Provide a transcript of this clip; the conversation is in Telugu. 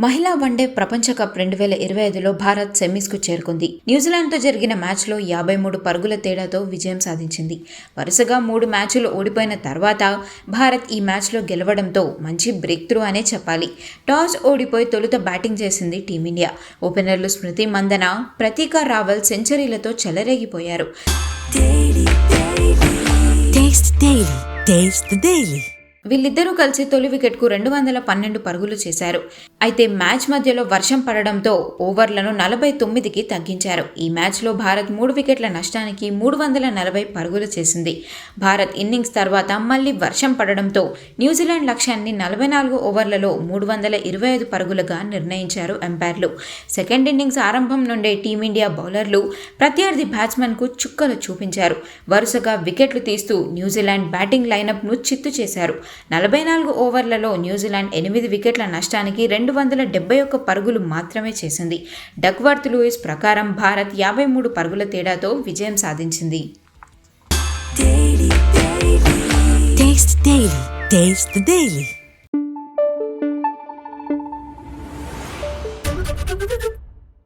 మహిళా వన్డే ప్రపంచ కప్ రెండు వేల ఇరవై ఐదులో భారత్ సెమీస్కు చేరుకుంది. న్యూజిలాండ్తో జరిగిన మ్యాచ్లో యాభై మూడు పరుగుల తేడాతో విజయం సాధించింది. వరుసగా మూడు మ్యాచ్లు ఓడిపోయిన తర్వాత భారత్ ఈ మ్యాచ్లో గెలవడంతో మంచి బ్రేక్ త్రూ అనే చెప్పాలి. టాస్ ఓడిపోయి తొలుత బ్యాటింగ్ చేసింది టీమిండియా. ఓపెనర్లు స్మృతి మందన ప్రతీక రావల్ సెంచరీలతో చెలరేగిపోయారు. వీళ్ళిద్దరూ కలిసి తొలి వికెట్కు రెండు వందల పన్నెండు పరుగులు చేశారు. అయితే మ్యాచ్ మధ్యలో వర్షం పడడంతో ఓవర్లను నలభై తొమ్మిదికి తగ్గించారు. ఈ మ్యాచ్లో భారత్ మూడు వికెట్ల నష్టానికి మూడు వందల నలభై పరుగులు చేసింది. భారత్ ఇన్నింగ్స్ తర్వాత మళ్ళీ వర్షం పడడంతో న్యూజిలాండ్ లక్ష్యాన్ని నలభై నాలుగు ఓవర్లలో మూడు వందల ఇరవై ఐదు పరుగులుగా నిర్ణయించారు ఎంపైర్లు సెకండ్ ఇన్నింగ్స్ ఆరంభం నుండే టీమిండియా బౌలర్లు ప్రత్యర్థి బ్యాట్స్మెన్కు చుక్కలు చూపించారు. వరుసగా వికెట్లు తీస్తూ న్యూజిలాండ్ బ్యాటింగ్ లైనప్ను చిత్తు చేశారు. నలభై నాలుగు ఓవర్లలో న్యూజిలాండ్ ఎనిమిది వికెట్ల నష్టానికి రెండు రెండు వందల డెబ్బై ఒక్క పరుగులు మాత్రమే చేసింది. డక్వర్త్ లూయిస్ ప్రకారం భారత్ యాభై మూడు పరుగుల తేడాతో విజయం సాధించింది.